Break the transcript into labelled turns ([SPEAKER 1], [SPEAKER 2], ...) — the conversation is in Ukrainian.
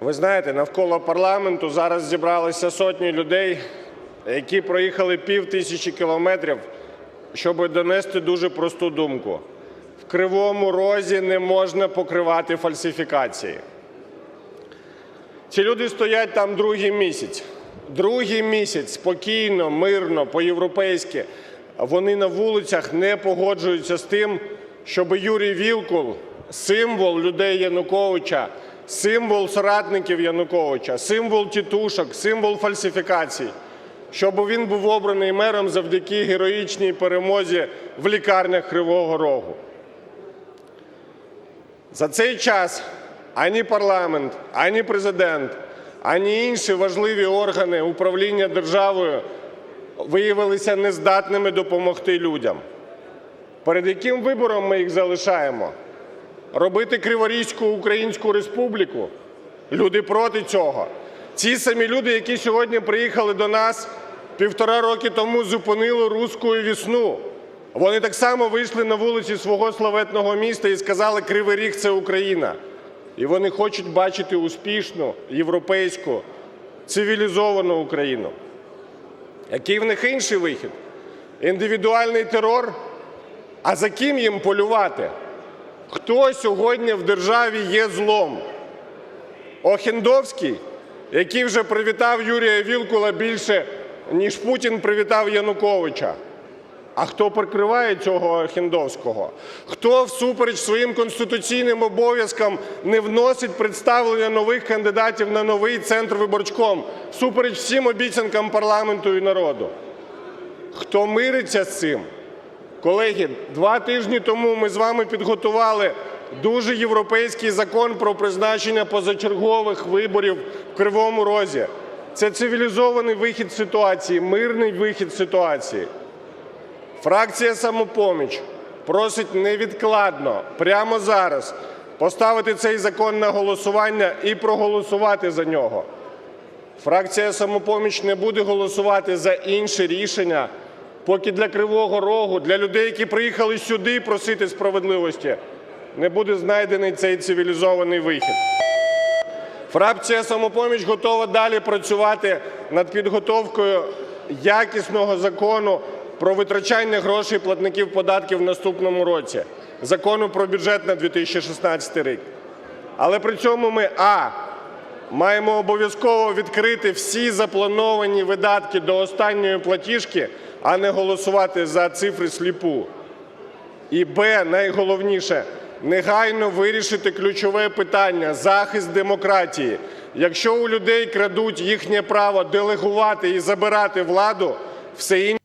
[SPEAKER 1] Ви знаєте, навколо парламенту зараз зібралися сотні людей, які проїхали пів тисячі кілометрів, щоб донести дуже просту думку: в кривому розі не можна покривати фальсифікації. Ці люди стоять там другий місяць. Другий місяць спокійно, мирно, по-європейськи. Вони на вулицях не погоджуються з тим, щоб Юрій Вілкул, символ людей Януковича, символ соратників Януковича, символ тітушок, символ фальсифікацій, щоб він був обраний мером завдяки героїчній перемозі в лікарнях Кривого Рогу. За цей час ані парламент, ані президент, ані інші важливі органи управління державою виявилися нездатними допомогти людям. Перед яким вибором ми їх залишаємо? Робити Криворізьку Українську Республіку? Люди проти цього. Ці самі люди, які сьогодні приїхали до нас півтора роки тому, зупинили руську вісну. Вони так само вийшли на вулиці свого славетного міста і сказали, Кривий Ріг це Україна. І вони хочуть бачити успішну, європейську, цивілізовану Україну. Який в них інший вихід? Індивідуальний терор? А за ким їм полювати? Хто сьогодні в державі є злом? Охендовський, який вже привітав Юрія Вілкула більше, ніж Путін привітав Януковича. А хто прикриває цього Охендовського? Хто всупереч своїм конституційним обов'язкам не вносить представлення нових кандидатів на новий центр виборчком, всупереч всім обіцянкам парламенту і народу? Хто мириться з цим? Колеги, два тижні тому ми з вами підготували дуже європейський закон про призначення позачергових виборів в Кривому Розі. Це цивілізований вихід ситуації, мирний вихід ситуації. Фракція «Самопоміч» просить невідкладно, прямо зараз, поставити цей закон на голосування і проголосувати за нього. Фракція «Самопоміч» не буде голосувати за інші рішення, поки для Кривого Рогу, для людей, які приїхали сюди просити справедливості, не буде знайдений цей цивілізований вихід. Фракція «Самопоміч» готова далі працювати над підготовкою якісного закону про витрачання грошей платників податків в наступному році, закону про бюджет на 2016 рік. Але при цьому ми а. Маємо обов'язково відкрити всі заплановані видатки до останньої платіжки, а не голосувати за цифри сліпу. І Б, найголовніше, негайно вирішити ключове питання захист демократії. Якщо у людей крадуть їхнє право делегувати і забирати владу, все інше.